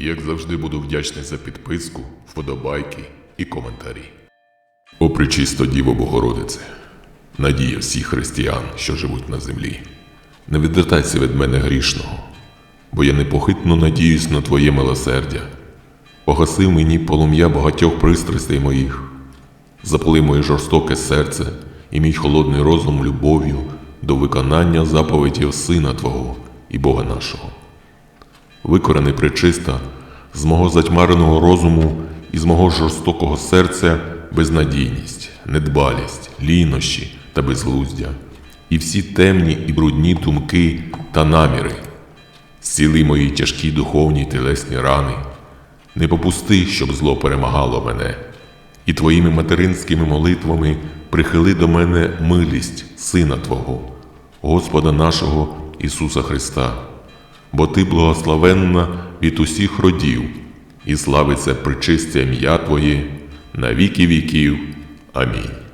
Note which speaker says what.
Speaker 1: Як завжди буду вдячний за підписку, вподобайки і коментарі. О пречисто Діво Богородице, надія всіх християн, що живуть на землі. Не відвертайся від мене грішного, бо я непохитно надіюсь на Твоє милосердя. Погаси мені полум'я багатьох пристрастей моїх, запали моє жорстоке серце і мій холодний розум любов'ю до виконання заповідів Сина Твого і Бога нашого. Викорени пречиста з мого затьмареного розуму і з мого жорстокого серця безнадійність, недбалість, лінощі та безглуздя, і всі темні і брудні думки та наміри. Зціли мої тяжкі духовні телесні рани, не попусти, щоб зло перемагало мене, і твоїми материнськими молитвами прихили до мене милість Сина Твого, Господа нашого Ісуса Христа, бо Ти благословенна від усіх родів, і славиться причисте ім'я Твоє на віки віків. Амінь.